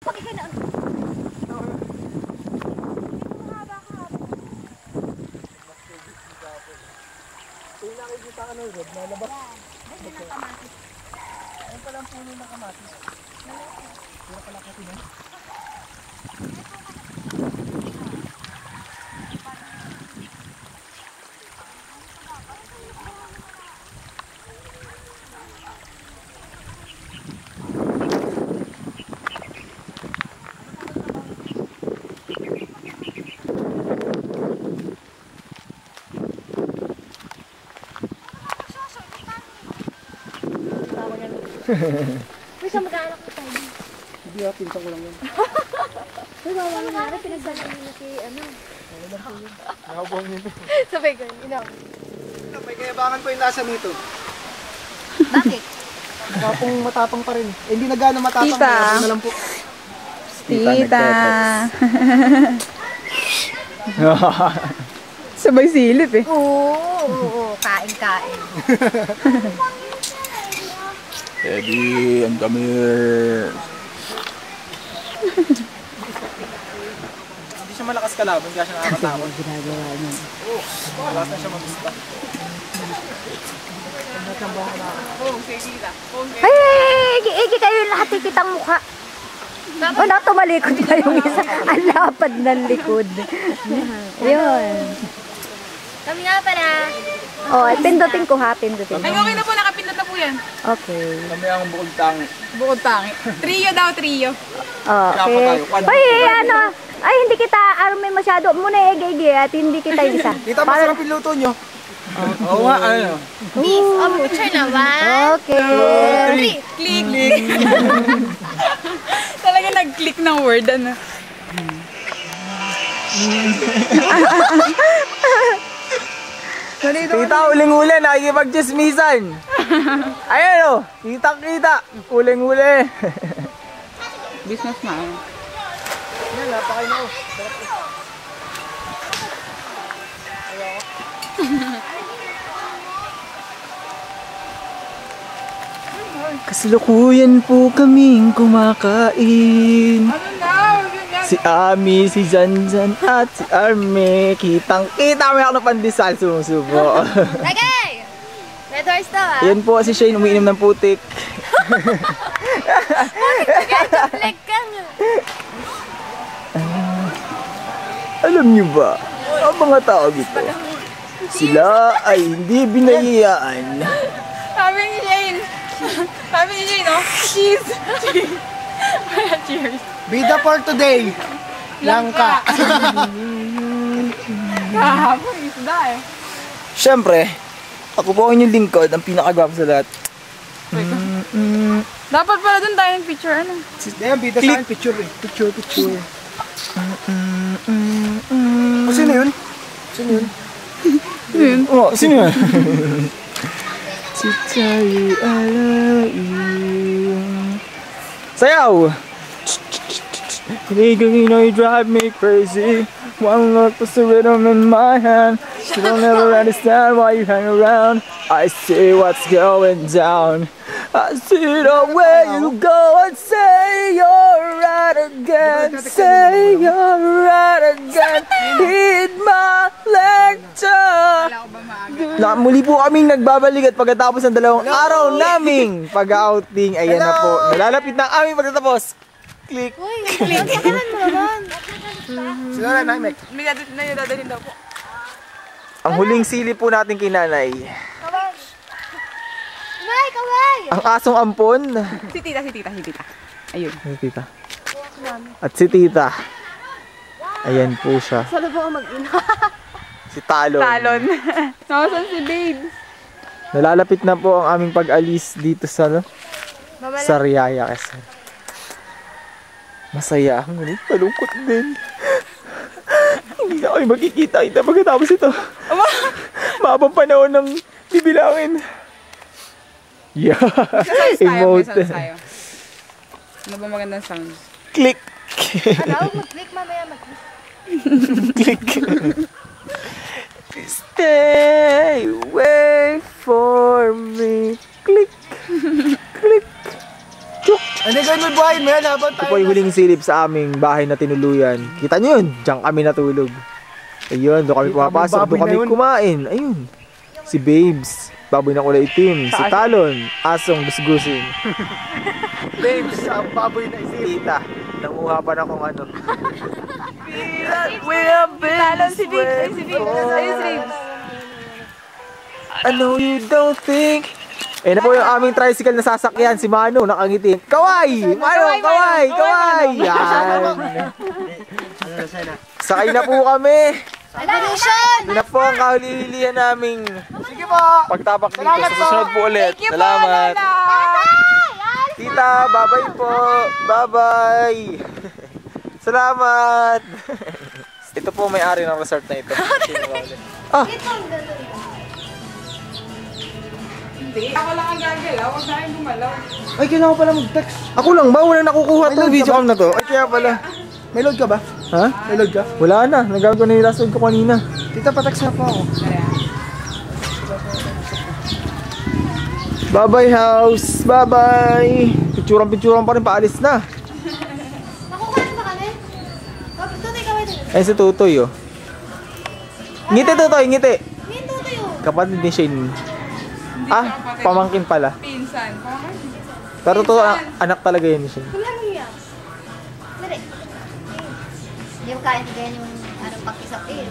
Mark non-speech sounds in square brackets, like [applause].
Pag ikay na... Yung nakikita ka ng road, nalabas. Ganyan ang kamatis. Ayun pala ang puno ng kamatis. Pura pala kasi na. Uy, sa mag-aanak na tayo. Hindi ah, pinsan ko lang yun. [laughs] Uy, wawa na nga rin. Pinagsabi na si, ano. Nakabong nito. [laughs] Sabay ko, inaw. May kayabangan po yung lasa nito. Bakit? Matapang matapang pa rin. Eh, hindi na gano'ng matapang. Tita. Na lang po. Tita. [laughs] Sabay silip eh. Oo, oo, oo. Kain, kain. Eddie, ang kami. Hindi siya malakas kalaban, kaya siya nakakatakot. Ginagawa niya. Oo, malakas na siya mag-ista. Ay, igi kayo lahat ikitang mukha. O na tumalikod pa yung isa. Ang lapad ng likod. Yun. Kami nga pala. Oh, pindutin ko ha, pindutin. Ay, okay na po. Na yan. Okay. Kami ang bukod tangi. Bukod tangi. Trio daw, trio. Okay. Uy, ano? Ay, hindi kita army masyado. Muna igi-igi at hindi kita isa. [laughs] Kita masarap yung luto nyo. Oo nga, ano. Beef o butcher naman. Okay. Click. Click. [laughs] Talaga nag-click ng word, ano. [laughs] Tita, uling-uli, nakikipag-chismisan. [laughs] Ayan o, kitang-kita. Uling-uli. [laughs] Business man. Yan, napakain na [laughs] oh. Eh. Kasalukuyan po kaming kumakain. Ano na? Si Ami, si Janjan, at si Arme. Kitang-kita, may ako ng pandesal sumusubo. [laughs] Lagay! Red horse daw ah. Yan po si Shane, umiinom ng putik. [laughs] Leg ka nga. Alam niyo ba, ang mga tao dito, sila ay hindi binayayaan. Sabi ni Shane. Sabi ni Shane, oh. Cheese. Cheese. Cheers. [laughs] Bida for today. Langka. Kahapon, isda eh. Siyempre, ako po ang inyong lingkod, ang pinakagwapo sa lahat. Dapat pala dun tayo ng picture, ano? Yan, bida sa akin. Picture eh. Picture, picture. O, sino yun? Sino yun? Oh, sino yan? si Charlie, I love you. Sayaw! Nigga, you know you drive me crazy. One look puts the rhythm in my hand. She don't ever understand why you hang around. I see what's going down. I see the way you go and say you're right again. Say you're right again. Heed my lecture. Na, muli po kaming nagbabalik at pagkatapos ng dalawang araw naming pag-outing, ayan na po. Nalalapit na aming pagtatapos. Click. Uy, [laughs] click. Sakalan mo naman. Sino na, Naimek? May dadalhin na dadalhin daw po. Ang huling sili po natin kay nanay. Kaway. Kaway, kaway. Ang asong ampon. Si tita, si tita, si tita. Ayun. Si tita. At si tita. Ayan po siya. Sa lubong ang mag-ina. Si Talon. Talon. [laughs] Nasaan si babes? Nalalapit na po ang aming pag-alis dito sa Mamala. sa Riyaya Quezon. Masaya. Ngunit malungkot din. Hindi na kami magkikita-kita pagkatapos ito. Mahabang panahon ng bibilangin. Yeah. May Emote. sounds tayo. Ano ba magandang sounds? Click. Ano, mag-click mamaya mag-click. Click. Stay may buhayin mo yan habang Ito po yung huling silip sa aming bahay na tinuluyan. Kita nyo yun? Diyan kami natulog. Ayun, doon kami pumapasok, doon kami kumain. Ayun. Si Babes, baboy na kulay itim. Si Talon, asong gusgusin. [laughs] Babes, ang baboy na isip. Tita, nanguha pa na kung ano. We have been Talon si. Ay, si Big. Ayun si Big. I know you don't think eh na po yung aming tricycle na sasakyan, si Mano, nakangiti. Kaway! Mano, kaway! Kaway! Yan! Sakay na po kami! Yun na po ang kahulilihan naming Sige po. pagtapak dito. Salamat Sa po. susunod po ulit. Thank you po, Salamat. Lola. Tita, bye-bye po. Bye-bye. [laughs] Salamat. [laughs] Ito po may-ari ng resort na ito. [laughs] ah, Hindi. Ako lang ang gagalaw. Huwag na kayong gumalaw. Ay, kailangan ko pala mag-text. ako lang ba? Wala nakukuha to video cam na to. Ay, kaya pala. May load ka ba? Ha? May load ka? Wala na. Nagamit ko na yung last load ko kanina. Tita, pa-text na po ako. Bye-bye house. Bye-bye. Picturan-picturan pa rin. Paalis na. [laughs] Nakukuha ba kami? Tutoy kami din. Ayun si Tutoy oh. Ngiti Tutoy, ngiti. Hindi tutoy oh. Kapatid ni Shane. Hindi Ah, siya kapatid. pamangkin pala. Pinsan. Pamangkin. Pero to, a- anak talaga yun Shane. Wala mo yan. Dali. Hindi mo kaya ganyan yung ano, pakisapin.